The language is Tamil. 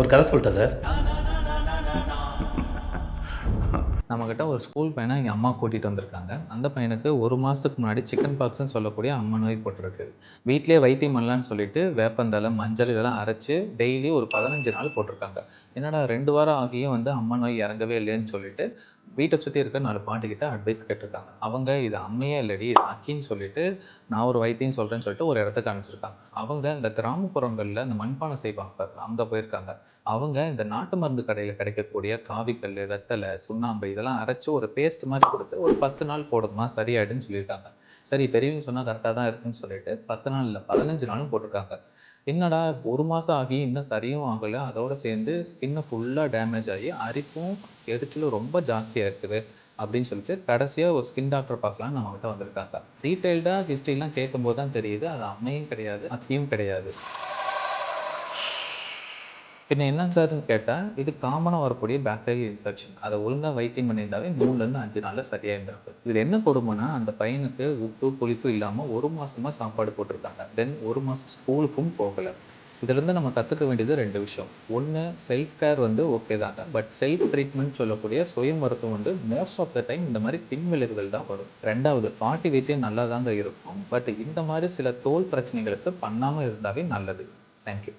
ஒரு கதை சொல்லிட்டேன் சார். நம்மக்கிட்ட ஒரு ஸ்கூல் பையனை எங்கள் அம்மா கூட்டிகிட்டு வந்திருக்காங்க. அந்த பையனுக்கு ஒரு மாதத்துக்கு முன்னாடி சிக்கன் பாக்ஸ்னு சொல்லக்கூடிய அம்மா நோய் போட்டிருக்கு. வீட்டிலே வைத்தியம் பண்ணலான்னு சொல்லிட்டு வேப்பந்தலை மஞ்சள் இதெல்லாம் அரைச்சி டெய்லி ஒரு பதினஞ்சு நாள் போட்டிருக்காங்க. என்னடா ரெண்டு வாரம் ஆகியும் வந்து அம்மா நோய் இறங்கவே இல்லைன்னு சொல்லிட்டு வீட்டை சுற்றி இருக்க நாலு பாட்டிக்கிட்ட அட்வைஸ் கேட்டிருக்காங்க. அவங்க இது அம்மையே இல்லடி இது அக்கின்னு சொல்லிட்டு நான் ஒரு வைத்தியம் சொல்கிறேன்னு சொல்லிட்டு ஒரு இடத்துக்கு அனுப்பிச்சிருக்காங்க. அவங்க இந்த கிராமப்புறங்களில் இந்த மண்பானை செய்வாங்க அங்கே போயிருக்காங்க. அவங்க இந்த நாட்டு மருந்து கடையில் கிடைக்கக்கூடிய காவிக்கல் வெத்தலை சுண்ணாம்பு இதெல்லாம் அரைச்சி ஒரு பேஸ்ட் மாதிரி கொடுத்து ஒரு பத்து நாள் போடுமா சரியாயிடுன்னு சொல்லியிருக்காங்க. சரி பெரியவங்க சொன்னால் கரெக்டாக தான் இருக்குன்னு சொல்லிட்டு பத்து நாள் இல்லை பதினஞ்சு நாளும் போட்டிருக்காங்க. என்னடா ஒரு மாதம் ஆகி இன்னும் சரியும் ஆகலை. அதோடு சேர்ந்து ஸ்கின்னை ஃபுல்லாக டேமேஜ் ஆகி அரிப்பும் எரிச்சலும் ரொம்ப ஜாஸ்தியாக இருக்குது அப்படின்னு சொல்லிட்டு கடைசியாக ஒரு ஸ்கின் டாக்டர் பார்க்கலாம்னு நம்மகிட்ட வந்திருக்காங்க. டீட்டெயில்டாக ஹிஸ்ட்ரிலாம் கேட்கும்போது தான் தெரியுது அது அம்மையும் கிடையாது அத்தையும் கிடையாது. பின்ன என்ன சார்னு கேட்டால் இது காமனாக வரக்கூடிய பேக்டீரியல் இன்ஃபெக்ஷன் அதை ஒழுங்காக வைத்தியம் பண்ணியிருந்தாவே மூணுலேருந்து அஞ்சு நாளில் சரியாக இருந்திருக்கு இதில் என்ன கொடுமைனா அந்த பையனுக்கு உப்பு புளிப்பு இல்லாமல் ஒரு மாதமாக சாப்பாடு போட்டிருக்காங்க. தென் ஒரு மாதம் ஸ்கூலுக்கும் போகலை. இதுலேருந்து நம்ம கற்றுக்க வேண்டியது ரெண்டு விஷயம். ஒன்று செல்ஃப் கேர் வந்து ஓகே தாங்க. பட் செல்ஃப் ட்ரீட்மெண்ட் சொல்லக்கூடிய சுய மருத்துவம் வந்து மோஸ்ட் ஆஃப் த டைம் இந்த மாதிரி பின்விளைவுகள் தான் வரும். ரெண்டாவது பாட்டி வைத்தியம் நல்லா தாங்க இருக்கும். பட் இந்த மாதிரி சில தோல் பிரச்சனைகளுக்கு பண்ணாமல் இருந்தாவே நல்லது. தேங்க்யூ